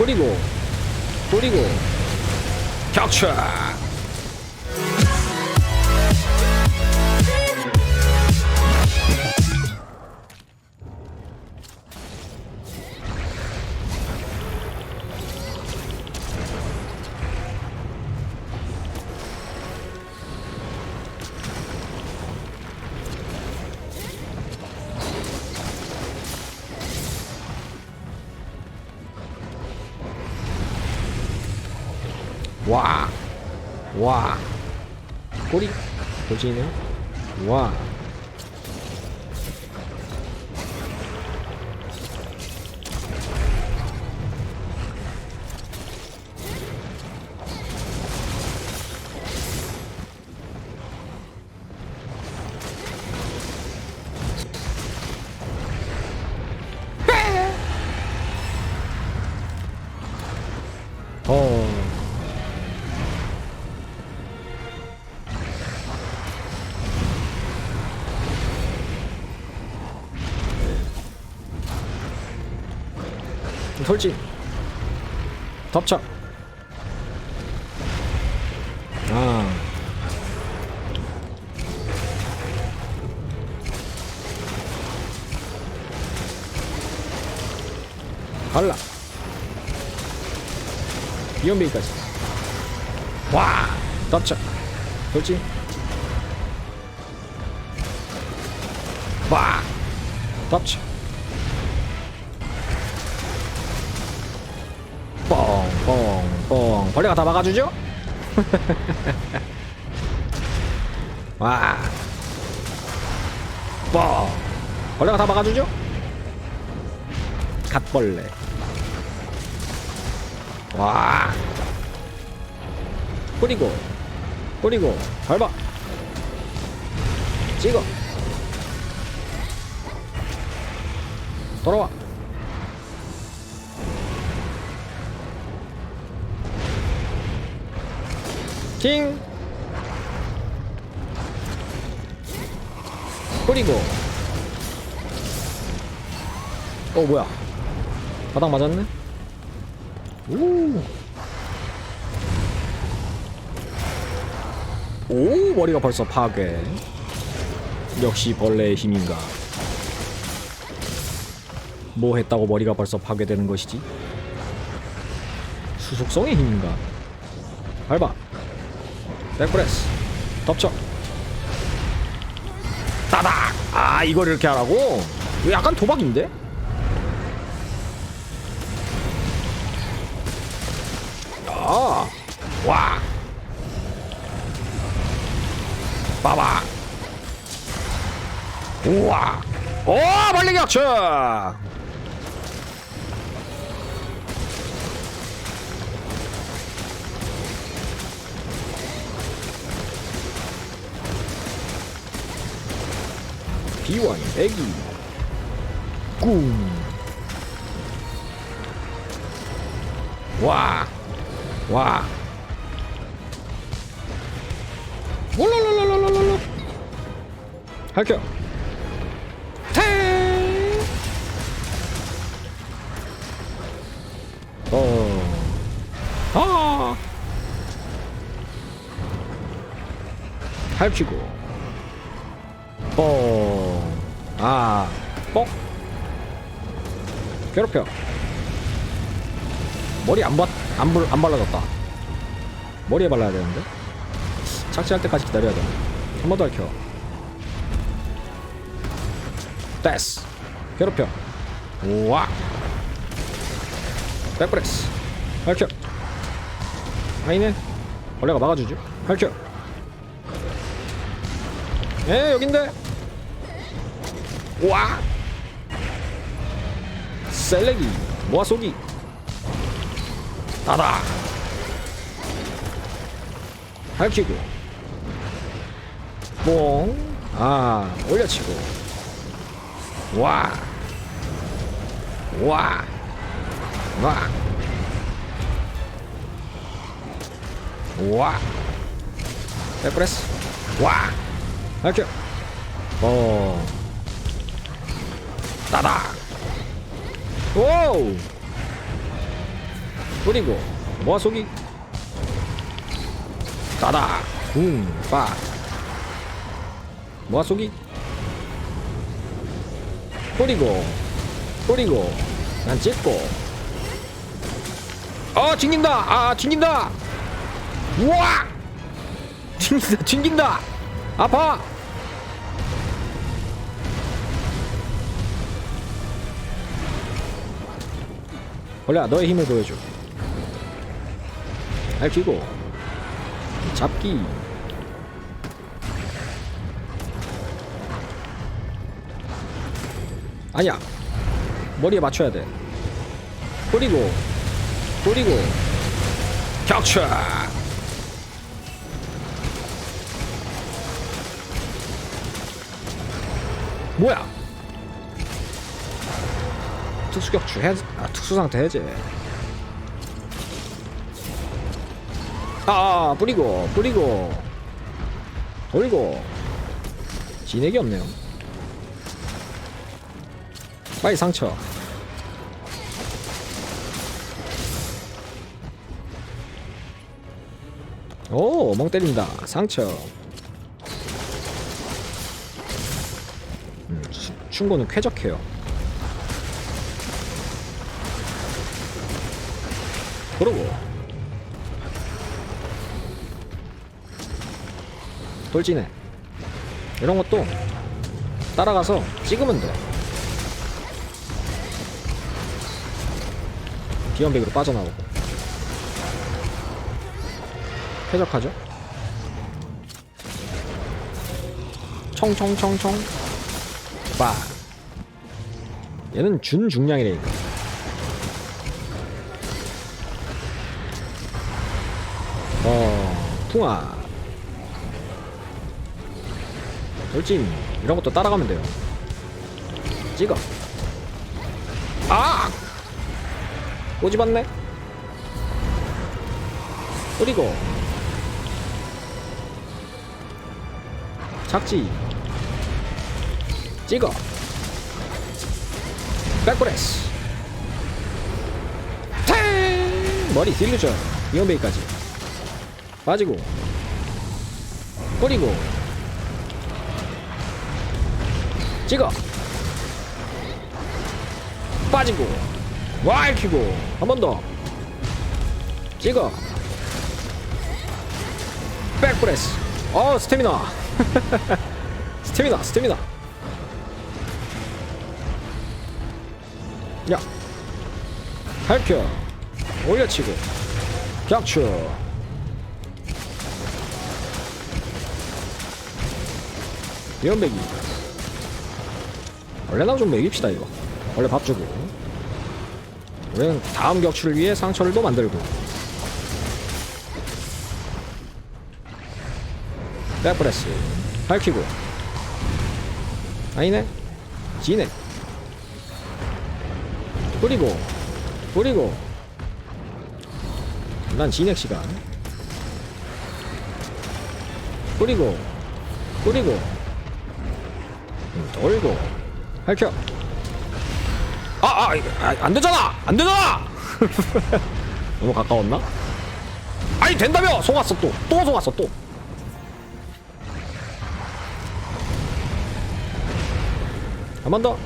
뿌리고 뿌리고. 격추 와. 와. 꼬리. 돌진이네. 와. 돌진. 덮쳐. 아. 갈라. 이연베이까지. 와! 덮쳐. 돌진. 와! 덮쳐 뻥뻥뻥 벌레가 다 막아주죠? 와. 뻥. 벌레가 다 막아주죠? 갓벌레. 와. 뿌리고. 뿌리고. 밟아. 찍어. 돌아와. 킹. 뿌리고. 어 뭐야? 바닥 맞았네? 오. 오 머리가 벌써 파괴. 역시 벌레의 힘인가. 뭐 했다고 머리가 벌써 파괴되는 것이지? 수속성의 힘인가? 밟아 백프레스. 덮쳐. 따닥! 아 이걸 이렇게 하라고? 이거 약간 도박인데? 아, 와. 봐봐. 우와. 오 멀리 격추 비완 애기 꿈 와. 와. 올라라라라라라. 할게요. 태. 어. 아. 할치고. 뻥. 아. 뻑. 괴롭혀. 머리 안, 바, 안, 불, 안 발라졌다. 머리에 발라야 되는데? 착지할 때까지 기다려야 돼. 한 번더 할켜. 됐어. 괴롭혀. 우와. 백브레스. 할켜. 아니네. 벌레가 막아주지. 할켜. 에, 여긴데. 우와. 셀레기. 모아 쏘기. 따다 밝히고 뽕아 올려치고 와 와 와. 와. 백프레스. 와. 밝혀. 어. 따다. 오. 뿌리고 모아 속이. 따다 궁빠 모아 속이. 뿌리고 뿌리고 난 찍고. 어 튕긴다. 아 튕긴다. 우와! 튕긴다 튕긴다. 아파 원래 너의 힘을 보여줘. 알키고. 잡기. 아니야. 머리에 맞춰야 돼. 뿌리고 뿌리고. 격추! 뭐야 특수격추 해제 아 특수상태 해제 아 뿌리고 뿌리고 돌고 진액이 없네요 빨리 상처 오, 멍 때린다. 상처. 음, 추- 충고는 쾌적해요. 그러고 돌진해. 이런 것도 따라가서 찍으면 돼. 비연백으로 빠져나오고. 쾌적하죠? 청청청청 빠 얘는 준중량이래니까 어 풍아 돌진 이런 것도 따라가면 돼요. 찍어. 아! 꼬집었네? 뿌리고. 착지. 찍어. 백브레스. 탱! 머리 딜루전. 이온베이까지 빠지고. 뿌리고. 찍어. 빠지고. 와이키고. 한 번 더. 찍어. 백브레스. 어 스태미나. 스태미나 스태미나. 야. 할켜 올려치고. 격추 위험배기 원래 나 좀 먹입시다 이거. 원래 밥 주고. 우리는 다음 격추를 위해 상처를 또 만들고. 백브레스. 밝히고. 아니네. 지네. 뿌리고. 뿌리고. 난 진액 시간. 뿌리고. 뿌리고. 음, 돌고 밝혀 아아 아, 안 되잖아 안 되잖아 너무 가까웠나 아니 된다며 속았어 또또 속았어 또 한 번 더.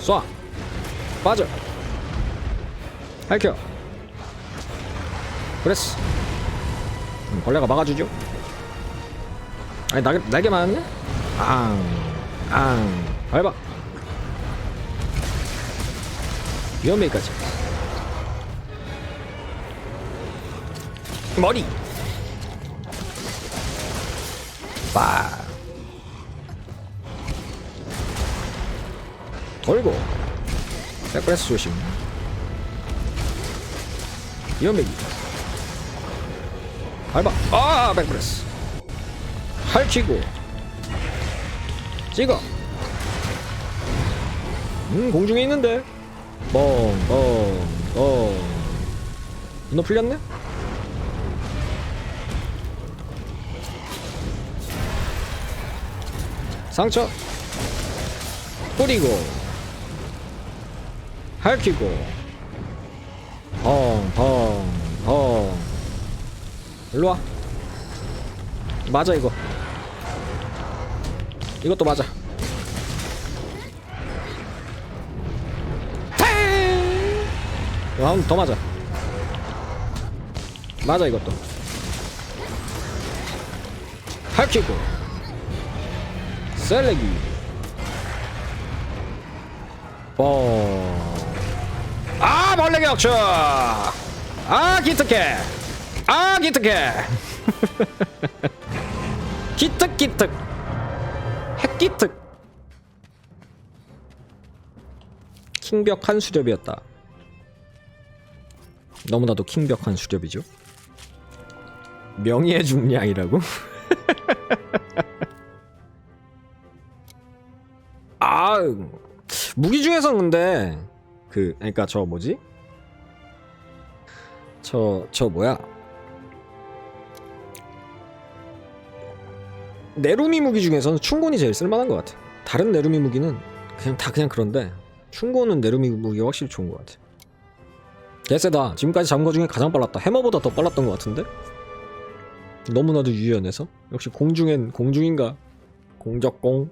쏴. 빠져. 할켜. 그랬어. 음, 벌레가 막아주죠. 아니 날개 날개 맞았네? 앙, 앙, 밟아. 위험해까지. 머리 빠 돌고 백브레스 조심 위험배기 밟아. 아 백브레스. 할치고. 찍어. 음 공중에 있는데. 뻥뻥뻥. 분노 풀렸네? 상처. 뿌리고. 핥히고 일로와. 맞아 이거. 이것도 맞아. 탕! 한더 맞아. 맞아 이것도. 핥히고. 셀레기 뻥. 아 벌레 격추! 아 기특해 아 기특해 기특 기특 핵기특 킹벽한 수렵이었다 너무나도 킹벽한 수렵이죠 명예의 중량이라고? 아 무기 중에서 근데 그 그러니까 저 뭐지? 저저 뭐야? 네루미 무기 중에서는 충곤이 제일 쓸만한 것 같아. 다른 네루미 무기는 그냥 다 그냥 그런데 충곤은 네루미 무기가 확실히 좋은 것 같아. 개쎄다. 지금까지 잡은 거 중에 가장 빨랐다. 해머보다 더 빨랐던 것 같은데? 너무나도 유연해서 역시 공중엔 공중인가? 공적공